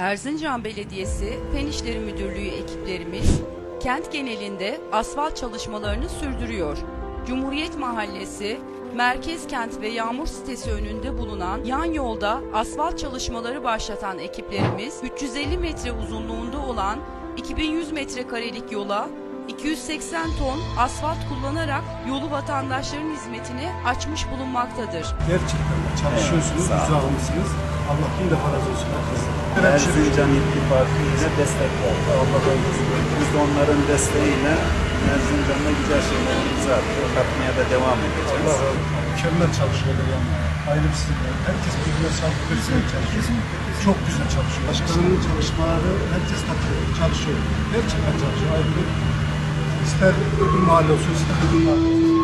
Erzincan Belediyesi Fen İşleri Müdürlüğü ekiplerimiz kent genelinde asfalt çalışmalarını sürdürüyor. Cumhuriyet Mahallesi, Merkez Kent ve Yağmur sitesi önünde bulunan yan yolda asfalt çalışmaları başlatan ekiplerimiz 350 metre uzunluğunda olan 2100 metrekarelik yola 280 ton asfalt kullanarak yolu vatandaşların hizmetine açmış bulunmaktadır. Gerçekten de çalışıyorsunuz, Evet, almışsınız. Allah bin defa razı olsun. herkese. Erzincan İttifakı yine destek verdi. Allah razı olsun. Biz de onların desteğiyle Erzincan'da güzel şeyler imza. Katmaya da devam Allah edeceğiz. razı olsun. Mükemmel çalışıyorlar yani. Ailem sizinle. Herkes birbirine sağlık versin çalışıyor. Çok güzel çalışıyor. Başkanının çalışmaları herkes takıyor. Çalışıyor. Gerçekten çalışıyor. Ayrıca ister öbür mahalle olsun, ister öbür olsun.